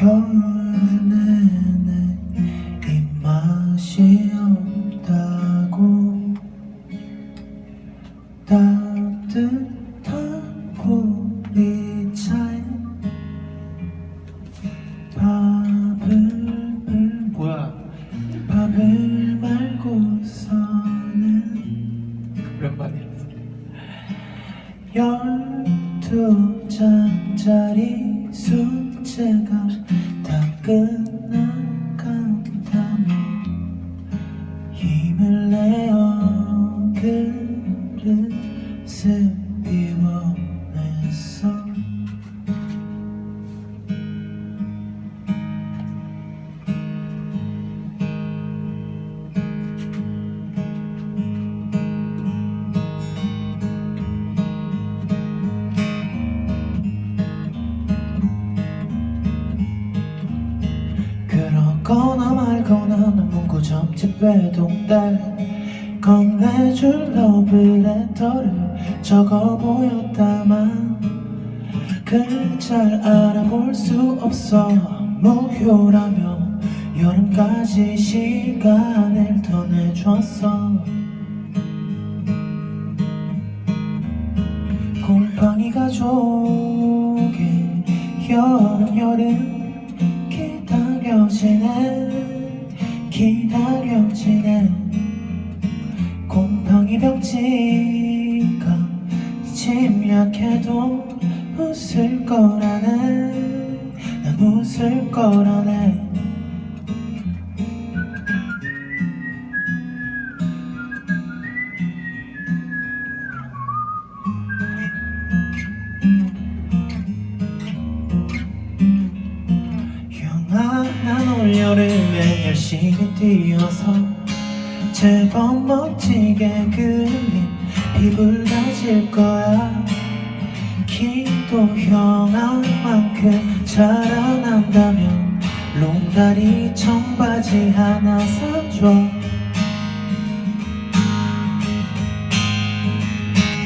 겨울 내내 입맛이 없다고 따뜻한 보리차에 밥을 뭐야? 밥을 말고서는 오랜만이라서 열두 잔짜리 숙 제가 다 끝나간다며 힘을 내어 그 거나 말거나 는 문구점집 외동딸 건네줄 러브레터를 적어 보였다만 그를 잘 알아볼 수 없어 무효라며 여름까지 시간을 더 내줬어. 곰팡이 가족의 여름 여름 기다려지네 기다려지네 곰팡이 병치가 침략해도 웃을 거라네. 난 웃을 거라네 여름에 열심히 뛰어서 제법 멋지게 그린 피부를 가질 거야. 키도 형아만큼 자라난다면 롱다리 청바지 하나 사줘.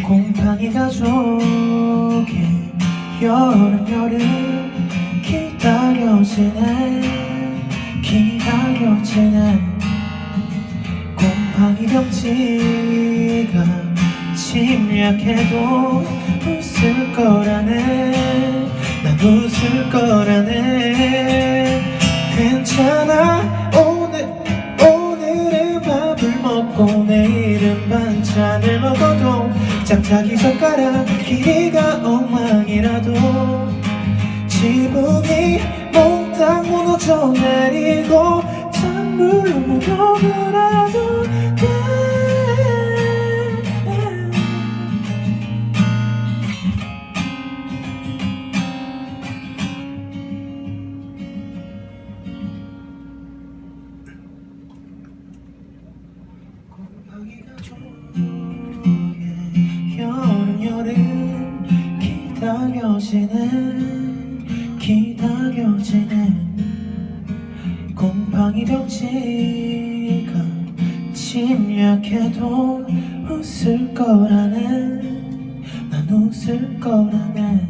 곰팡이 가족의 여름 여름 기다려지네 기다려지네 곰팡이 병치가 침략해도 웃을 거라네. 난 웃을 거라네. 괜찮아? 오늘 오늘은 밥을 먹고 내일은 반찬을 먹어도 짝짝이 젓가락 길이가 엉망이라도. 지붕이 몽땅 무너져 내리고 목욕을 해도 돼 곰팡이가 좋게 여름 여름 기다려지네 이 병치가 침략해도 웃을 거라네. 난 웃을 거라네